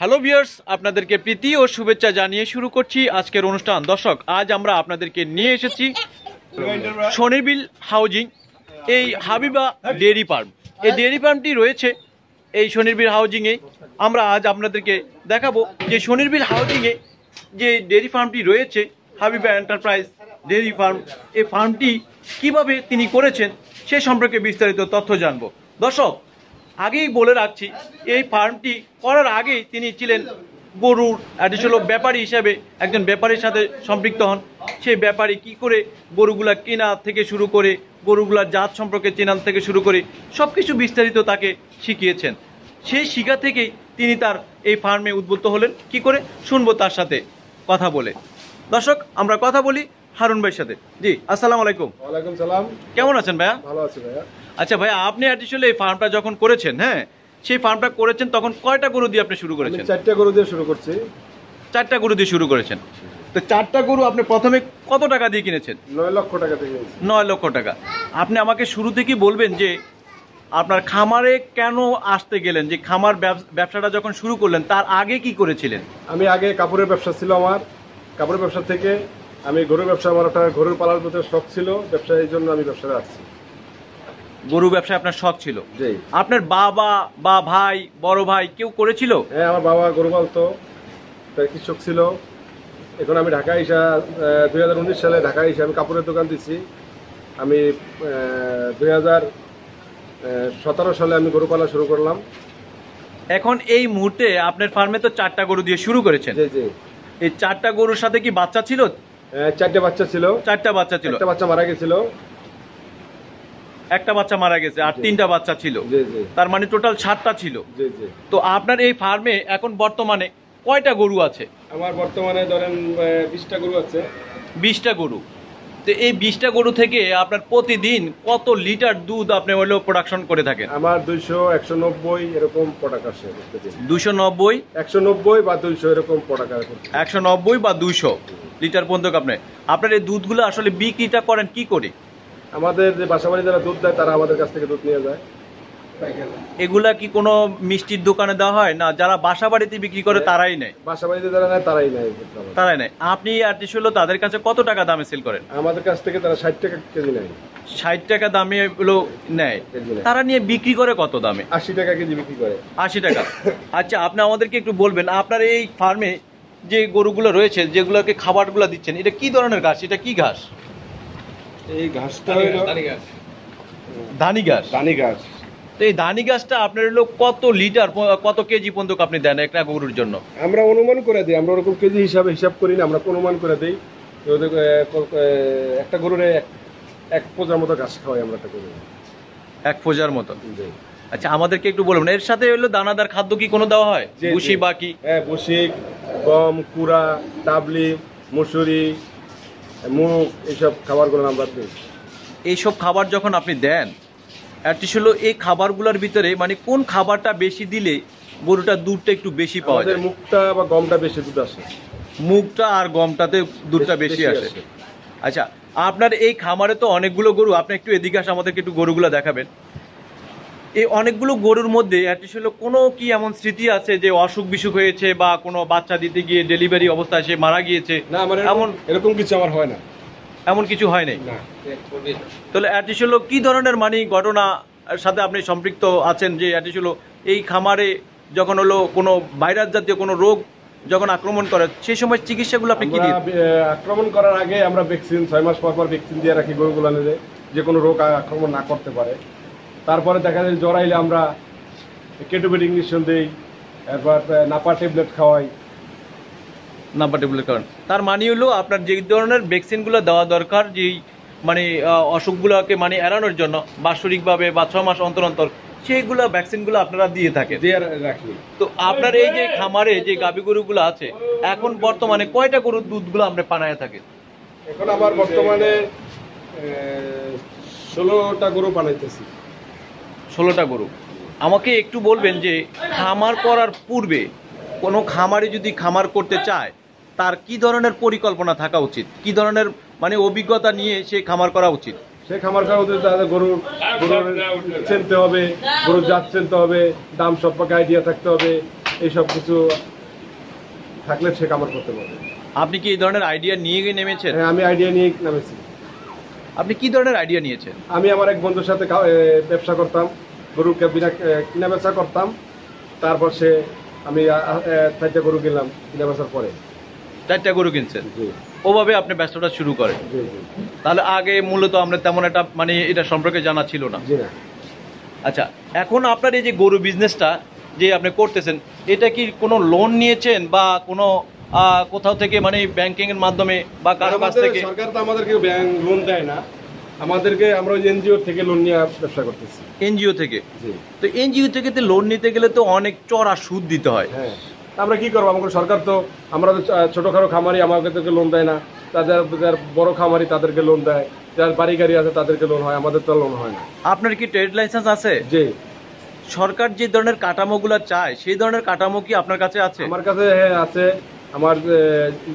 Hello viewers আপনাদেরকে প্রীতি ও শুভেচ্ছা জানিয়ে শুরু করছি আজকের অনুষ্ঠান। দর্শক, আজ আমরা আপনাদেরকে নিয়ে এসেছি শনিবিল হাউজিং এই হাবিবা ডেয়ারি ফার্ম এই ডেয়ারি ফার্মটি রয়েছে এই শনিরবিল হাউজিংয়ে আমরা আজ আপনাদেরকে দেখাবো যে শনিরবিল হাউজিংয়ে যে ডেয়ারি ফার্মটি রয়েছে, হাবিবা এন্টারপ্রাইজ ডেয়ারি ফার্ম এই ফার্মটি কীভাবে তিনি করেছেন সে সম্পর্কে বিস্তারিত তথ্য জানব। দর্শক আগেই বলে রাখছি এই ফার্মটি করার আগেই তিনি ছিলেন গরুর অ্যাডিশনাল ব্যাপারী হিসাবে একজন ব্যাপারীর সাথে সম্পৃক্ত হন। সেই ব্যাপারী কি করে গরুগুলা কেনা থেকে শুরু করে গরুগুলার জাত সম্পর্কে চেনাল থেকে শুরু করে সব কিছু বিস্তারিত তাকে শিখিয়েছেন। সেই শিখা থেকেই তিনি তার এই ফার্মে উদ্বুদ্ধ হলেন। কি করে? শুনব তার সাথে কথা বলে। দর্শক আমরা কথা বলি হারুন ভাইয়ের সাথে। জি আসসালামু আলাইকুম। ওয়ালাইকুম সালাম। কেমন আছেন ভাইয়া? ভালো আছি ভাইয়া। আচ্ছা ভাই আপনি অ্যাডিশনালি এই ফার্মটা যখন করেছেন হ্যাঁ সেই ফার্মটা করেছেন তখন কয়টা গরু দিয়ে আপনি শুরু করেছেন? চারটা গরু দিয়ে শুরু করছি। চারটা গরু দিয়ে শুরু করেছেন। তো চারটা গরু আপনি প্রথমে কত টাকা দিয়ে কিনেছেন? নয় লক্ষ টাকা নিয়েছি। নয় লক্ষ টাকা। আপনি আমাকে শুরু থেকেই বলবেন যে আপনার খামারে কেন আসতে গেলেন? যে খামার ব্যবসাটা যখন শুরু করলেন তার আগে কি করেছিলেন? আমি আগে কাপড়ের ব্যবসা ছিল আমার। কাপড়ের ব্যবসা থেকে আমি গরুর ব্যবসা আমার একটা গরুর পালার প্রতি শখ ছিল। ব্যবসা এই জন্য আমি ব্যবসায় আসছি। গরু ব্যবসায় আপনার শখ ছিল। আপনার বাবা বা ভাই বড় ভাই কেউ করেছিল? হ্যাঁ আমার বাবা গরু পালতো কৃষক ছিল। এখন আমি ঢাকা এসা দুই হাজার উনিশ সালে ঢাকা এসে আমি কাপড়ের দোকান দিচ্ছি আমি দুই হাজার সতেরো সালে আমি গরু পালা শুরু করলাম। এখন এই মুহূর্তে আপনার ফার্মে তো চারটা গরু দিয়ে শুরু করেছেন। জি জি। এই চারটা গরুর সাথে কি বাচ্চা ছিল? আহ, চারটে বাচ্চা ছিল। চারটা বাচ্চা ছিল। একটা বাচ্চা মারা গেছিল। একটা বাচ্চা মারা গেছে আর। তিনটা বাচ্চা ছিল। তার মানে টোটাল সাতটা ছিল। তো আপনার এই ফার্মে এখন বর্তমানে কয়টা গরু আছে? আমার বর্তমানে ধরেন বিশটা গরু আছে। বিশটা গরু। তো এই বিশটা গরু থেকে আপনার প্রতিদিন কত লিটার দুধ আপনি হলো প্রোডাকশন করে থাকেন? আমার দুইশো একশো নব্বই এরকম প্রোডাক্ট আসে দুশো নব্বই? একশো নব্বই বা দুইশো এরকম প্রোডাক্ট একশো নব্বই বা দুইশো লিটার পর্যন্ত আপনি। আপনার এই দুধগুলো আসলে বিক্রিটা করেন কি করে? আমাদের যে বাসাবাড়ি যারা দুধ দেয় তারা আমাদের কাছ থেকে দুধ নিয়ে যায়। এগুলা কি কোনো মিষ্টির দোকানে দেওয়া হয়? না যারা বাসা বাড়িতে বিক্রি করে তারাই নেয়। বাসাবাড়িতে যারা নেয় তারাই নেয়। তারাই নেয়। আপনি আর্টিস্ট হলো তাদের কাছে কত টাকা দামে সেল করেন? আমাদের কাছ থেকে তারা ষাট টাকা কেজি নেয়। ষাট টাকা দামে এগুলো নেয়। নেয়। তারা নিয়ে বিক্রি করে কত দামে? আশি টাকা কেজি বিক্রি করে। আশি টাকা। আচ্ছা আপনি আমাদেরকে একটু বলবেন আপনার এই ফার্মে যে গরুগুলো রয়েছে যেগুলোকে খাবারগুলো দিচ্ছেন এটা কি ধরনের ঘাস? এটা কি ঘাস? এই ঘাসটা হলো ধানি ঘাস দানি ঘাস তো এই ধানি ঘাসটা আপনার হলো কত লিটার কত কেজি পর্যন্ত আপনি দেন একটা গরুর জন্য? আমরা অনুমান করে দিই আমরা ওরকম কেজি হিসাবে হিসাব করি না আমরা অনুমান করে দিই। একটা গরুর এক- এক পোজার মতো ঘাস খাওয়াই আমরা একটা গরু এক ফোজার মতো? আচ্ছা আমাদেরকে একটু বলবেন এর সাথে হলো দানাদার খাদ্য কি কোনো দেওয়া হয়। ভুসি বা কি? হ্যাঁ বসিক গম কুড়া ডাবলি মুসুরি মুগ এইসব খাবারগুলো আমরা দিই এইসব খাবার যখন আপনি দেন একটি হলো এই খাবারগুলোর ভিতরে মানে কোন খাবারটা বেশি দিলে গরুটা দুধটা একটু বেশি পাওয়া যায়? মুখটা বা গমটা বেশি দুধ আসে। মুগটা আর গমটাতে দুধটা বেশি আসে। আচ্ছা আপনার এই খামারে তো অনেকগুলো গরু আপনি একটু এদিকে আসে আমাদেরকে একটু গরুগুলো দেখাবেন। এই অনেকগুলো গরুর মধ্যে হলো কোনো কি এমন স্মৃতি আছে যে অসুখ বিসুখ হয়েছে বা কোনো বাচ্চা দিতে গিয়ে ডেলিভারি অবস্থায় সে মারা গিয়েছে? না আমার এমন এমন এরকম কিছু আমার হয় না। এমন কিছু হয় নাই? তাহলে অ্যাটলিস্ট হলো কি ধরনের মানে ঘটনা সাথে আপনি সম্পৃক্ত আছেন যে অ্যাটলিস্ট হলো এই খামারে যখন হলো কোনো ভাইরাস জাতীয় কোনো রোগ যখন আক্রমণ করে সেই সময় চিকিৎসাগুলো আপনি কি আক্রমণ করার আগে আমরা ভ্যাকসিন ছয় মাস পর পর ভ্যাকসিন দিয়ে রাখি গরুগুলো যে কোনো রোগ আক্রমণ না করতে পারে। তারপরে দেখা যায় জ্বর আইলে আমরা কেটোবেট ইঞ্জেকশন দিই এরপর নাপা ট্যাবলেট খাওয়াই। নাম্বার টেবিলের কারণ তার মানে হলো আপনার যে ধরনের ভ্যাকসিনগুলো দেওয়া দরকার যেই মানে অসুখগুলোকে মানে এড়ানোর জন্য বাৎসরিকভাবে বা ছ মাস অন্তর অন্তর সেইগুলো ভ্যাকসিনগুলো আপনারা দিয়ে থাকেন। দিয়ে রাখি। তো আপনার এই যে খামারে যে গাভী গরুগুলো আছে এখন বর্তমানে কয়টা গরুর দুধগুলো আমরা পানায় থাকে এখন আবার বর্তমানে ষোলোটা গরু বানাইতেছি ষোলোটা গরু। আমাকে একটু বলবেন যে খামার করার পূর্বে কোনো খামারে যদি খামার করতে চায় তার কি ধরনের পরিকল্পনা থাকা উচিত? কি ধরনের মানে অভিজ্ঞতা নিয়ে সে খামার করা উচিত? সে খামার করা উচিত তাদের গরুর গরুর চিনতে হবে গরুর জাত চিনতে হবে দাম সম্পর্কে আইডিয়া থাকতে হবে এইসব কিছু থাকলে সে খামার করতে পারবে। আপনি কি এই ধরনের আইডিয়া নিয়ে গিয়ে নেমেছেন? হ্যাঁ আমি আইডিয়া নিয়ে নামেছি। আপনি কি ধরনের আইডিয়া নিয়েছেন? আমি আমার এক বন্ধুর সাথে ব্যবসা করতাম। গরু কে- বিনা কিনা বেচা করতাম। তারপর সে আমি চারটে গরু কিনলাম কিনা বেচার পরে। চারটা গরু কিনছেন? ওভাবে আপনি ব্যবসাটা শুরু করেন? তাহলে আগে মূলত আমরা তেমন একটা মানে এটা সম্পর্কে জানা ছিল না। আচ্ছা এখন আপনার এই যে গরু বিজনেসটা যে আপনি করতেছেন এটা কি কোনো লোন নিয়েছেন বা কোনো কোথাও থেকে মানে ব্যাংকিং এর মাধ্যমে বা কারও কাছ থেকে? সরকার তো আমাদেরকে ব্যাংক লোন দেয় না। আমাদেরকে আমরা এনজিও থেকে লোন নিয়ে ব্যবসা করতেছি। এনজিও থেকে? তো এনজিও থেকে তো লোন নিতে গেলে তো অনেক চড়া সুদ দিতে হয়। হ্যাঁ। আমরা কি করব? আমাদের সরকার তো আমরা তো ছোটখাটো খামারি আমাদেরকে লোন দেয় না। তাদের যার বড় খামারি তাদেরকে লোন দেয়। যার বাড়ি গাড়ি আছে তাদেরকে লোন হয় আমাদের তো লোন হয় না। আপনার কি ট্রেড লাইসেন্স আছে? জি। সরকার যে ধরনের কাঠামোগুলো চায় সেই ধরনের কাঠামো কি আপনার কাছে আছে? আমার কাছে হ্যাঁ আছে। আমার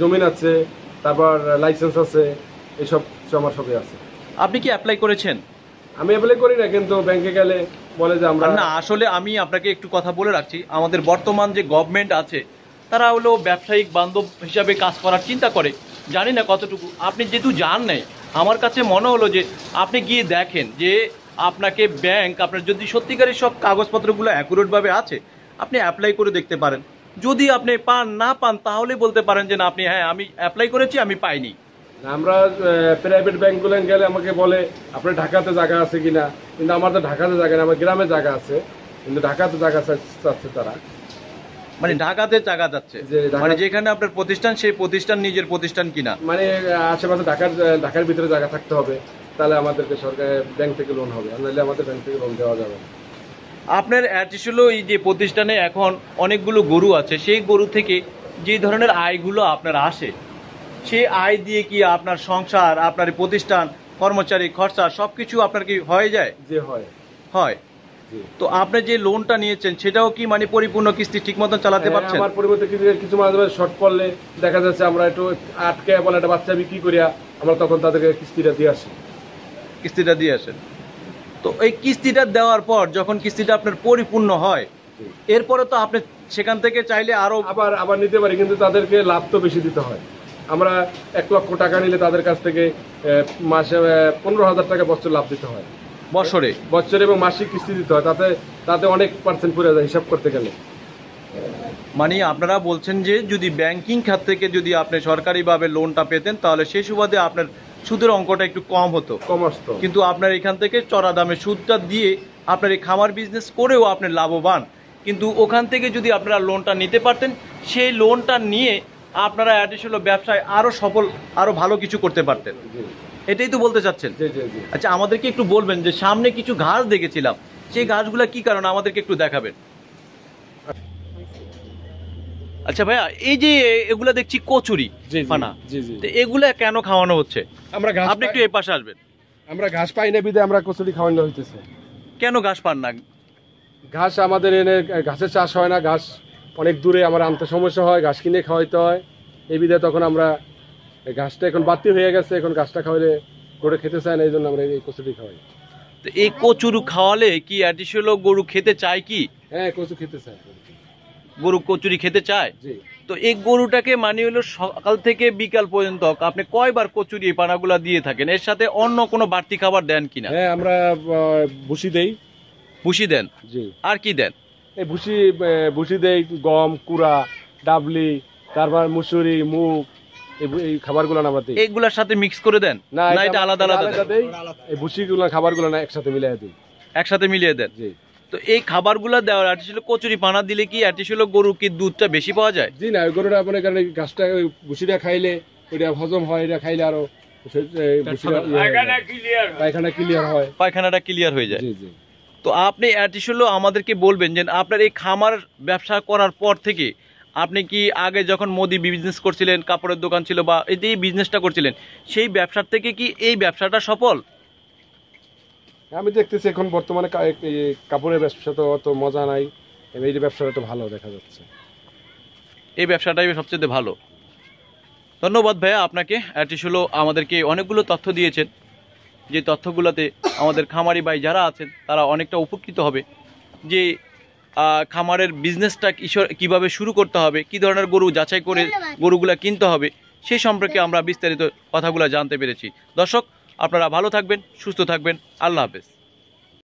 জমিন আছে তারপর লাইসেন্স আছে এসব আমার সবই আছে। আপনি কি অ্যাপ্লাই করেছেন? আমি অ্যাপ্লাই করি না কিন্তু ব্যাংকে গেলে বলে যে আমরা না আসলে আমি আপনাকে একটু কথা বলে রাখছি। আমাদের বর্তমান যে গভর্নমেন্ট আছে তারা হলো ব্যবসায়িক বান্ধব হিসাবে কাজ করার চিন্তা করে। জানি না কতটুকু। আপনি যেহেতু জান নাই আমার কাছে মনে হলো যে আপনি গিয়ে দেখেন যে আপনাকে ব্যাংক আপনার যদি সত্যিকারের সব কাগজপত্রগুলো অ্যাকুরেটভাবে আছে আপনি অ্যাপ্লাই করে দেখতে পারেন। যদি আপনি পান না পান তাহলে বলতে পারেন যে না আপনি হ্যাঁ আমি অ্যাপ্লাই করেছি আমি পাইনি। আমরা প্রাইভেট ব্যাংকগুলো গেলে আমাকে বলে আপনার ঢাকাতে জায়গা আছে কিনা? কিন্তু আমার তো ঢাকাতে জায়গা না আমার গ্রামে জায়গা আছে কিন্তু ঢাকাতে জায়গা চাচ্ছে তারা। মানে ঢাকাতে জায়গা যাচ্ছে? মানে যেখানে আপনার প্রতিষ্ঠান সেই প্রতিষ্ঠান নিজের প্রতিষ্ঠান কিনা? মানে আশেপাশে ঢাকার ঢাকার ভিতরে জায়গা থাকতে হবে তাহলে আমাদেরকে সরকার ব্যাংক থেকে লোন হবে নাহলে আমাদের ব্যাংক থেকে লোন দেওয়া যাবে না। আপনার অ্যাটিসুলো এই যে প্রতিষ্ঠানে এখন অনেকগুলো গরু আছে সেই গরু থেকে যে ধরনের আয়গুলো আপনার আসে সেই আয় দিয়ে কি আপনার সংসার আপনার প্রতিষ্ঠান কর্মচারী খরচা সবকিছু আপনার কি হয়ে যায়? যে হয়। হয়। তো আপনি যে লোনটা নিয়েছেন সেটাও কি মানে পরিপূর্ণ কিস্তি ঠিক মতন চালাতে হ্যাঁ, পারছেন? আমার পরিবর্তে কিছু কিছু মাঝে মাঝে শর্ট পড়লে দেখা যাচ্ছে আমরা একটু আটকে বলে একটা বাচ্চা বিক্রি করিয়া আমরা তখন তাদেরকে কিস্তিটা দিয়ে আসি। কিস্তিটা দিয়ে আসেন। তো এই কিস্তিটা দেওয়ার পর যখন কিস্তিটা আপনার পরিপূর্ণ হয় এরপরে তো আপনি সেখান থেকে চাইলে আরও আবার আবার নিতে পারি কিন্তু তাদেরকে লাভ তো বেশি দিতে হয়। আমরা এক লক্ষ টাকা নিলে তাদের কাছ থেকে মাসে পনেরো হাজার টাকা বছর লাভ দিতে হয়। বছরে? বছরে এবং মাসিক কিস্তি দিতে হয় তাতে তাতে অনেক পার্সেন্ট পড়ে যায় হিসাব করতে গেলে। মানে আপনারা বলছেন যে যদি ব্যাংকিং খাত থেকে যদি আপনি সরকারিভাবে লোনটা পেতেন তাহলে সেই সুবাদে আপনার সুদের অঙ্কটা একটু কম হতো। কম আসতো কিন্তু আপনার এখান থেকে চড়া দামে সুদটা দিয়ে আপনার এই খামার বিজনেস করেও আপনি লাভবান। কিন্তু ওখান থেকে যদি আপনারা লোনটা নিতে পারতেন সেই লোনটা নিয়ে আপনারা অ্যাডিশনাল ব্যবসায় আরও সফল আরও ভালো কিছু করতে পারতেন। এটাই তো বলতে চাচ্ছেন? আচ্ছা আমাদেরকে একটু বলবেন যে সামনে কিছু ঘাস দেখেছিলাম। সেই ঘাসগুলো কি কারণ? আমাদেরকে একটু দেখাবেন। আচ্ছা ভাইয়া এই যে এগুলা দেখছি কচুরি পানা এগুলা কেন খাওয়ানো হচ্ছে? আমরা ঘাস আপনি একটু এই পাশে আসবেন। আমরা ঘাস পাই না বিদে আমরা কচুরি খাওয়ানো হইতেছে। কেন ঘাস পান না? ঘাস আমাদের এনে ঘাসের চাষ হয় না ঘাস অনেক দূরে আমার আনতে সমস্যা হয় ঘাস কিনে খাওয়াইতে হয়। এই বিধে তখন আমরা এই ঘাসটা এখন বাতি হয়ে গেছে এখন ঘাসটা খাওয়াইলে গরু খেতে চায় না এই জন্য আমরা এই কচুরি খাওয়াই। তো এই কচুরু খাওয়ালে কি অ্যাডিশনাল গরু খেতে চায় কি? হ্যাঁ কচু খেতে চায়। গরু কচুরি খেতে চায়? জি। তো এই গরুটাকে মানে হলো সকাল থেকে বিকাল পর্যন্ত আপনি কয়বার কচুরি এই পানাগুলা দিয়ে থাকেন? এর সাথে অন্য কোনো বাড়তি খাবার দেন কিনা? হ্যাঁ আমরা ভুসি দেই। ভুসি দেন? জি। আর কি দেন? এই ভুসি ভুসি দেই গম কুড়া ডাবলি তারপর মুসুরি মুগ এই খাবারগুলো আমরা দিই। এগুলার সাথে মিক্স করে দেন? না এটা আলাদা আলাদা? দেই। এই ভুসিগুলো খাবারগুলো না একসাথে মিলাই দিই। একসাথে মিলিয়ে দেন? জি। তো এই খাবারগুলো দেওয়ার আর্টিসিল কচুরি পানা দিলে কি আর্টিসিল গরু কি দুধটা বেশি পাওয়া যায়? জি না গরুটা এই ঘাসটা ওই ভুসিটা খাইলে ওইটা হজম হয় এটা খাইলে আরও ইয়ে। পায়খানা ক্লিয়ার হয়। পায়খানাটা ক্লিয়ার হয়ে যায়। জি জি। তো আপনি অ্যাটিসুলো আমাদেরকে বলবেন যে আপনার এই খামার ব্যবসা করার পর থেকে আপনি কি আগে যখন মোদি বিজনেস করছিলেন কাপড়ের দোকান ছিল বা এই যে এই বিজনেসটা করছিলেন সেই ব্যবসার থেকে কি এই ব্যবসাটা সফল? আমি দেখতেছি এখন বর্তমানে কাপড়ের ব্যবসা তো অত মজা নাই এই যে ব্যবসাটা তো ভালো দেখা যাচ্ছে। এই ব্যবসাটাই সবচেয়ে ভালো। ধন্যবাদ ভাইয়া আপনাকে অ্যাটিসুলো আমাদেরকে অনেকগুলো তথ্য দিয়েছেন। যে তথ্যগুলোতে আমাদের খামারি ভাই যারা আছেন তারা অনেকটা উপকৃত হবে যে খামারের বিজনেসটা কীভাবে শুরু করতে হবে কি ধরনের গরু যাচাই করে গরুগুলা কিনতে হবে সে সম্পর্কে আমরা বিস্তারিত কথাগুলো জানতে পেরেছি। দর্শক আপনারা ভালো থাকবেন সুস্থ থাকবেন আল্লাহ হাফেজ।